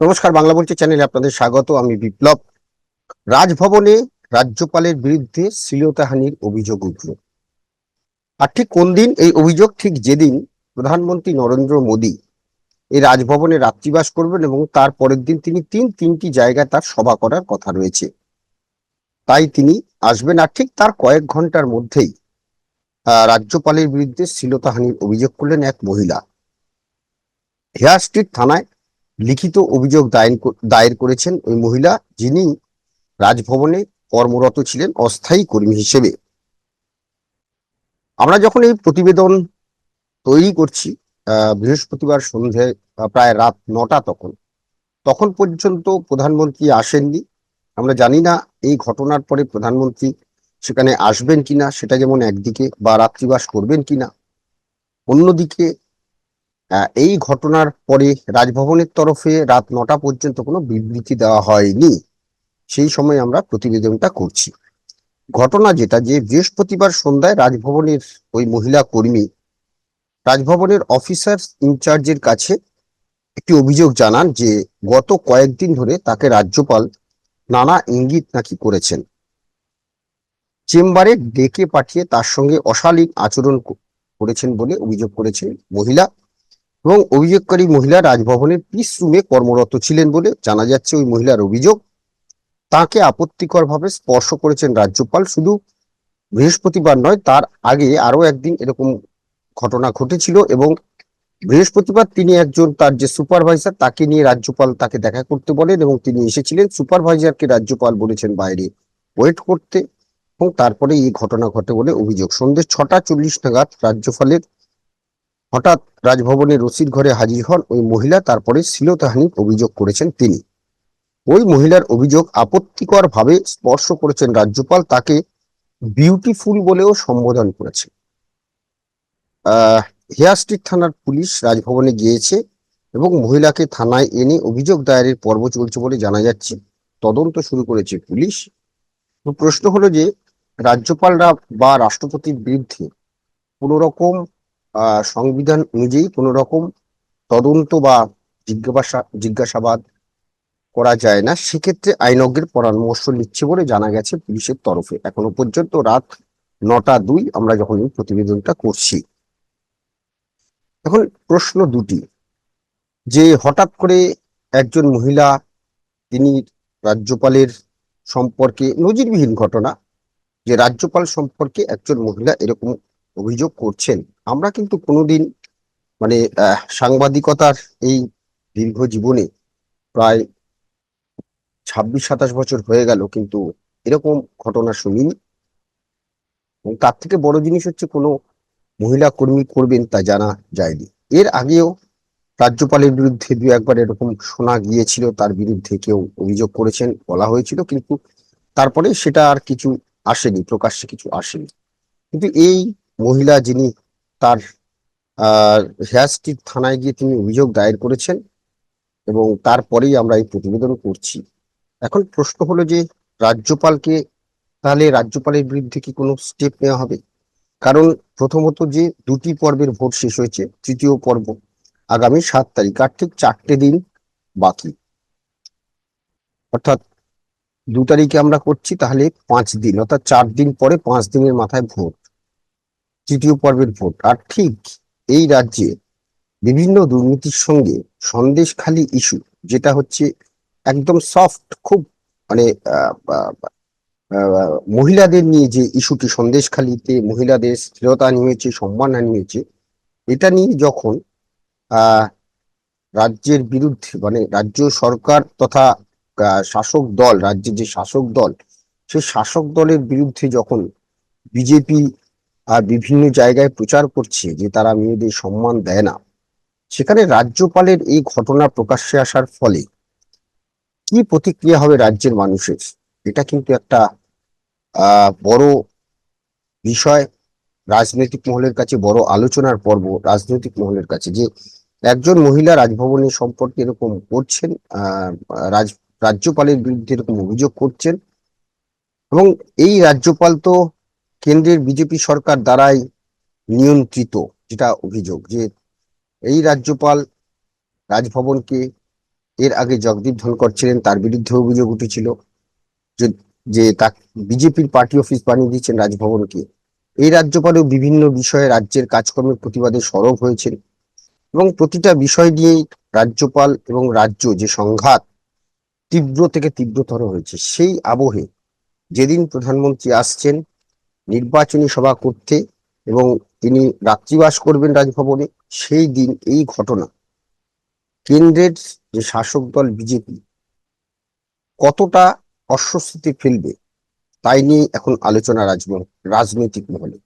নমস্কার, বাংলা বলছি চ্যানেলে আপনাদের স্বাগত, আমি বিপ্লব। রাজভবনে রাজ্যপালের বিরুদ্ধে শ্লীলতাহানির অভিযোগ উঠল। আর ঠিক কোন দিন এই অভিযোগ? ঠিক যেদিন প্রধানমন্ত্রী নরেন্দ্র মোদী এই রাজভবনে রাত্রিবাস করবেন এবং তার পরের দিন তিনি তিন, তিনটি জায়গায় তার সভা করার কথা রয়েছে। তাই তিনি আসবেন। আর ঠিক তার কয়েক ঘণ্টার মধ্যেই রাজ্যপালের বিরুদ্ধে শ্লীলতাহানির অভিযোগ করলেন এক মহিলা। হেয়ার স্ট্রিট থানায় লিখিত অভিযোগ দায়ের করেছেন ওই মহিলা যিনি রাজভবনে কর্মরত ছিলেন, অস্থায়ী কর্মী হিসেবে। আমরা যখন এই প্রতিবেদন তৈরি করছি বৃহস্পতিবার সন্ধে প্রায় রাত নটা তখন তখন পর্যন্ত প্রধানমন্ত্রী আসেননি। আমরা জানি না এই ঘটনার পরে প্রধানমন্ত্রী সেখানে আসবেন কিনা, সেটা যেমন একদিকে বা রাত্রিবাস করবেন কিনা। অন্যদিকে এই ঘটনার পরে রাজভবনের তরফে রাত নটা পর্যন্ত কোনো বিবৃতি দেওয়া হয়নি। সেই সময় আমরা প্রতিবেদনটা করছি। ঘটনা যেটা যে বৃহস্পতিবার সন্ধ্যায় রাজভবনের ওই মহিলা কর্মী রাজভবনের অফিসার ইনচার্জের কাছে একটি অভিযোগ জানান যে গত কয়েকদিন ধরে তাকে রাজ্যপাল নানা ইঙ্গিত নাকি করেছেন। চেম্বারে ডেকে পাঠিয়ে তার সঙ্গে অশালীন আচরণ করেছেন বলে অভিযোগ করেছেন মহিলা। এবং অভিযোগকারী মহিলা রাজভবনের পিস রুমে কর্মরত ছিলেন বলে জানা যাচ্ছে ওই মহিলার অভিযোগ। তাকে আপত্তিকরভাবে স্পর্শ করেছেন রাজ্যপাল। শুধু বৃহস্পতিবার নয়, তার আগে আরও একদিন এরকম ঘটনা ঘটেছিল এবং বৃহস্পতিবার তিনি একজন তার যে সুপারভাইজার, তাকে নিয়ে রাজ্যপাল তাকে দেখা করতে বলেন এবং তিনি এসেছিলেন। সুপারভাইজারকে রাজ্যপাল বলেছেন বাইরে ওয়েট করতে এবং তারপরে এই ঘটনা ঘটে বলে অভিযোগ। সন্ধ্যে ছটা চল্লিশ নাগাদ রাজ্যপালের হঠাৎ রাজভবনের রসিদ ঘরে হাজির হন ওই মহিলা, তারপরে শ্লীলতাহানির অভিযোগ করেছেন তিনি। ওই মহিলার অভিযোগ আপত্তিকর ভাবে স্পর্শ করেছেন রাজ্যপাল, তাকে বিউটিফুল বলেও সম্বোধন করেছে হেয়ার থানার পুলিশ রাজভবনে গিয়েছে এবং মহিলাকে থানায় এনে অভিযোগ দায়েরের পর্ব চলছে বলে জানা যাচ্ছে। তদন্ত শুরু করেছে পুলিশ। প্রশ্ন হলো যে, রাজ্যপালরা বা রাষ্ট্রপতির বিরুদ্ধে কোনো রকম আহ সংবিধান অনুযায়ী কোনো রকম তদন্ত বা জিজ্ঞাসা, জিজ্ঞাসাবাদ করা যায় না। সেক্ষেত্রে আইনজ্ঞের পরামর্শ নিচ্ছে বলে জানা গেছে পুলিশের তরফে। এখনও পর্যন্ত রাত নটা দুই আমরা যখন এই প্রতিবেদনটা করছি। এখন প্রশ্ন দুটি। যে হঠাৎ করে একজন মহিলা, তিনি রাজ্যপালের সম্পর্কে নজিরবিহীন ঘটনা, যে রাজ্যপাল সম্পর্কে একজন মহিলা এরকম অভিযোগ করছেন আমরা কিন্তু কোনোদিন মানে সাংবাদিকতার এই দীর্ঘ জীবনে প্রায় ছাব্বিশ, সাতাশ বছর হয়ে গেল কিন্তু এরকম ঘটনা শুনিনি। তার থেকে বড় জিনিস হচ্ছে কোনো মহিলা কর্মী করবেন তা জানা যায়নি। এর আগেও রাজ্যপালের বিরুদ্ধে দু একবার এরকম শোনা গিয়েছিল, তার বিরুদ্ধে কেউ অভিযোগ করেছেন, বলা হয়েছিল, কিন্তু তারপরে সেটা আর কিছু আসেনি, প্রকাশ্যে কিছু আসেনি। কিন্তু এই মহিলা যিনি তার স্ট্রিট থানায় গিয়ে তিনি অভিযোগ দায়ের করেছেন এবং তারপরেই আমরা এই প্রতিবেদন করছি। এখন প্রশ্ন হলো যে, রাজ্যপালকে তাহলে রাজ্যপালের বিরুদ্ধে কি কোনো স্টেপ নেওয়া হবে? কারণ প্রথমত যে দুটি পর্বের ভোট শেষ হয়েছে, তৃতীয় পর্ব আগামী সাত তারিখ, আর ঠিক চারটে দিন বাকি। অর্থাৎ দু তারিখে আমরা করছি তাহলে পাঁচ দিন, অর্থাৎ চার দিন পরে পাঁচ দিনের মাথায় ভোট। তৃতীয় পর্বের ভোট। আর ঠিক এই রাজ্যে বিভিন্ন দুর্নীতির সঙ্গে সন্দেশখালী ইস্যু যেটা হচ্ছে একদম সফট খুব মানে মহিলাদের নিয়ে যে ইস্যুটি সন্দেশখালীতে মহিলাদের স্থিরতা নিয়েছে সম্মানহানি হয়েছে এটা নিয়ে যখন রাজ্যের বিরুদ্ধে মানে রাজ্য সরকার তথা শাসক দল, রাজ্যের যে শাসক দল সেই শাসক দলের বিরুদ্ধে যখন বিজেপি আর বিভিন্ন জায়গায় প্রচার করছে যে তারা মেয়েদের সম্মান দেয় না। সেখানে রাজ্যপালের এই ঘটনা প্রকাশ্যে আসার ফলে কি প্রতিক্রিয়া হবে রাজ্যের মানুষের? এটা কিন্তু একটা বড় বিষয়। রাজনৈতিক মহলের কাছে বড় আলোচনার পর্ব রাজনৈতিক মহলের কাছে যে একজন মহিলা রাজভবনের সম্পর্কে এরকম করছেন রাজ, রাজ্যপালের বিরুদ্ধে এরকম অভিযোগ করছেন এবং এই রাজ্যপাল তো কেন্দ্রের বিজেপি সরকার দ্বারাই নিয়ন্ত্রিত যেটা অভিযোগ যে এই রাজ্যপাল রাজভবনকে এর আগে জগদীপ ধনকর ছিলেন, তার বিরুদ্ধে অভিযোগ উঠেছিল যে যে তা বিজেপির পার্টি অফিস বানিয়ে দিচ্ছেন রাজভবনকে। এই রাজ্যপালও বিভিন্ন বিষয়ে রাজ্যের কাজকর্মের প্রতিবাদে সরব হয়েছেন এবং প্রতিটা বিষয় নিয়েই রাজ্যপাল এবং রাজ্য যে সংঘাত তীব্র থেকে তীব্রতর হয়েছে। সেই আবহে যেদিন প্রধানমন্ত্রী আসছেন নির্বাচনী সভা করতে এবং তিনি রাত্রিবাস করবেন রাজভবনে, সেই দিন এই ঘটনা। কেন্দ্রের যে শাসক দল বিজেপি, কতটা অস্বস্তিতে ফেলবে, তাই নিয়ে এখন আলোচনা রাজম রাজনৈতিক মহলে।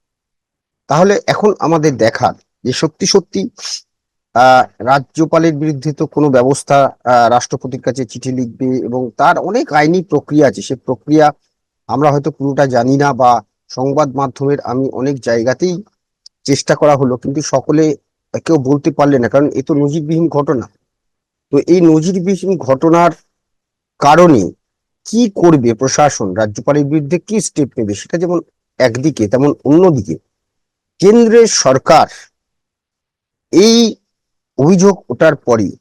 তাহলে এখন আমাদের দেখার যে সত্যি সত্যি রাজ্যপালের বিরুদ্ধে তো কোনো ব্যবস্থা রাষ্ট্রপতির কাছে চিঠি লিখবে এবং তার অনেক আইনি প্রক্রিয়া আছে। সে প্রক্রিয়া আমরা হয়তো পুরোটা জানি না বা সংবাদ মাধ্যমের আমি অনেক জায়গাতেই চেষ্টা করা হলো, কিন্তু সকলে কেউ বলতে পারলে না, কারণ এ তো নজিরবিহীন ঘটনা। তো এই নজিরবিহীন ঘটনার কারণে কি করবে প্রশাসন? রাজ্যপালের বিরুদ্ধে কি স্টেপ নেবে? সেটা যেমন একদিকে, তেমন অন্যদিকে। কেন্দ্রের সরকার এই অভিযোগ ওঠার পরই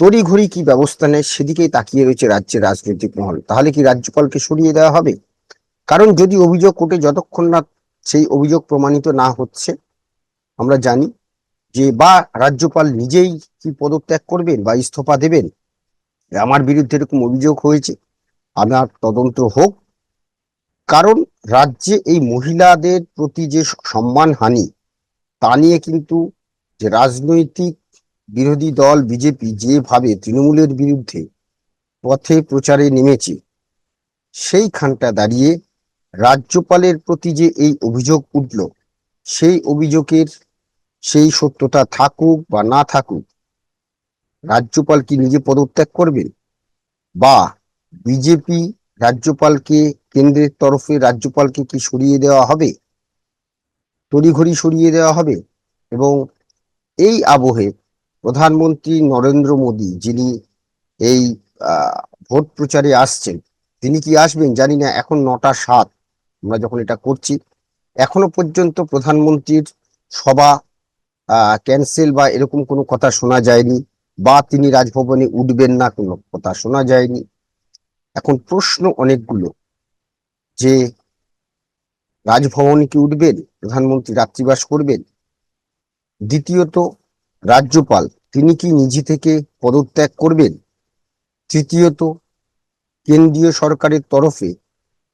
তড়িঘড়ি কি ব্যবস্থা নেয় সেদিকেই তাকিয়ে রয়েছে রাজ্যের রাজনৈতিক মহল। তাহলে কি রাজ্যপালকে সরিয়ে দেওয়া হবে? কারণ যদি অভিযোগ কোর্টে যতক্ষণ না সেই অভিযোগ প্রমাণিত না হচ্ছে, আমরা জানি যে বা রাজ্যপাল নিজেই কি পদত্যাগ করবেন বা ইস্তফা দেবেন, আমার বিরুদ্ধে এরকম অভিযোগ হয়েছে আমার তদন্ত হোক। কারণ রাজ্যে এই মহিলাদের প্রতি যে সম্মান হানি, তা নিয়ে কিন্তু যে রাজনৈতিক বিরোধী দল বিজেপি যেভাবে তৃণমূলের বিরুদ্ধে পথে প্রচারে নেমেছে, সেইখানটা দাঁড়িয়ে রাজ্যপালের প্রতি যে এই অভিযোগ উঠল, সেই অভিযোগের সেই সত্যতা থাকুক বা না থাকুক, রাজ্যপাল কি নিজে পদত্যাগ করবেন বা বিজেপি রাজ্যপালকে, কেন্দ্রের তরফে রাজ্যপালকে কি সরিয়ে দেওয়া হবে? তড়িঘড়ি সরিয়ে দেওয়া হবে? এবং এই আবহে প্রধানমন্ত্রী নরেন্দ্র মোদী, যিনি এই ভোট প্রচারে আসছেন, তিনি কি আসবেন? জানি না, এখন নটা সাত। আমরা যখন এটা করছি, এখনও পর্যন্ত প্রধানমন্ত্রীর সভা ক্যান্সেল বা এরকম কোনো কথা শোনা যায়নি বা তিনি রাজভবনে উঠবেন না কোনো কথা শোনা যায়নি। এখন প্রশ্ন অনেকগুলো যে রাজভবনে কি উঠবেন? প্রধানমন্ত্রী রাত্রিবাস করবেন? দ্বিতীয়ত, রাজ্যপাল তিনি কি নিজে থেকে পদত্যাগ করবেন? তৃতীয়ত, কেন্দ্রীয় সরকারের তরফে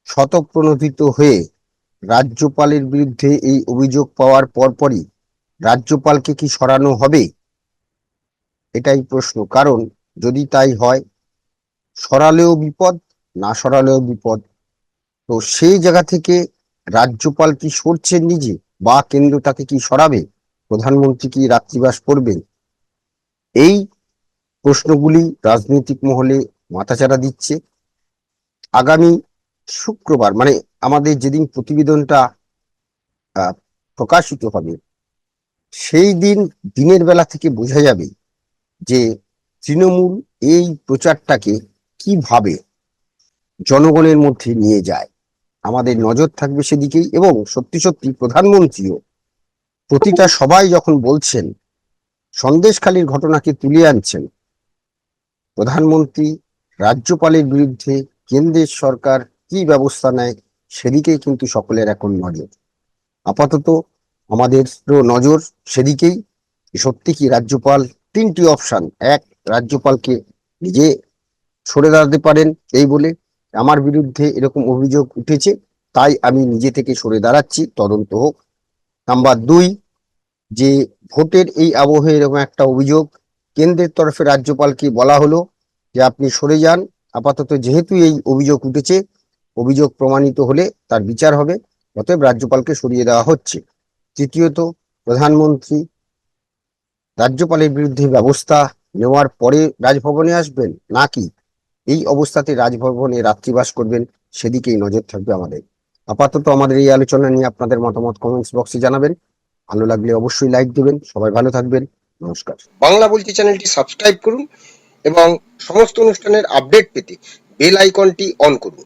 শতপ্রণোদিত হয়ে রাজ্যপালের বিরুদ্ধে এই অভিযোগ পাওয়ার পরপরই রাজ্যপালকে কি সরানো হবে? এটাই প্রশ্ন। কারণ যদি তাই হয়, সরালেও বিপদ, না সরালেও বিপদ। তো সেই জায়গা থেকে রাজ্যপাল কি সরছেন নিজে বা কেন্দ্র তাকে কি সরাবে? প্রধানমন্ত্রী কি রাত্রিবাস করবেন? এই প্রশ্নগুলি রাজনৈতিক মহলে মাথাচাড়া দিচ্ছে। আগামী শুক্রবার মানে আমাদের যেদিন প্রতিবেদনটা প্রকাশিত হবে, সেই দিন দিনের বেলা থেকে বোঝা যাবে যে তৃণমূল এই প্রচারটাকে কীভাবে জনগণের মধ্যে নিয়ে যায়। আমাদের নজর থাকবে সেদিকেই এবং সত্যি সত্যি প্রধানমন্ত্রীও প্রতিটা সবাই যখন বলছেন, সন্দেশখালীর ঘটনাকে তুলে আনছেন, প্রধানমন্ত্রী রাজ্যপালের বিরুদ্ধে কেন্দ্রের সরকার কি ব্যবস্থা নেয় সেদিকেই কিন্তু সকলের এখন নজর। আপাতত আমাদেরও নজর সেদিকেই। সত্যি কি রাজ্যপাল তিনটি অপশান এক রাজ্যপালকে নিজে সরে দাঁড়াতে পারেন এই বলে আমার বিরুদ্ধে এরকম অভিযোগ উঠেছে, তাই আমি নিজে থেকে সরে দাঁড়াচ্ছি, তদন্ত হোক। নাম্বার দুই, যে ভোটের এই আবহে এরকম একটা অভিযোগ কেন্দ্রের তরফে রাজ্যপালকে বলা হলো যে আপনি সরে যান। আপাতত যেহেতু এই অভিযোগ উঠেছে অভিযোগ প্রমাণিত হলে তার বিচার হবে। অতএব রাজ্যপালকে সরিয়ে দেওয়া হচ্ছে। তৃতীয়ত, প্রধানমন্ত্রী রাজ্যপালের বিরুদ্ধে ব্যবস্থা নেওয়ার পরে রাজভবনে আসবেন নাকি? এই অবস্থাতে রাজভবনে রাত্রিবাস করবেন, সেদিকেই নজর থাকবে আমাদের। আপাতত আমাদের এই আলোচনা নিয়ে আপনাদের মতামত কমেন্টস বক্সে জানাবেন। ভালো লাগলে অবশ্যই লাইক দেবেন। সবাই ভালো থাকবেন। নমস্কার। বাংলা বলছি চ্যানেলটি সাবস্ক্রাইব করুন এবং সমস্ত অনুষ্ঠানের আপডেট পেতে বেল আইকনটি অন করুন।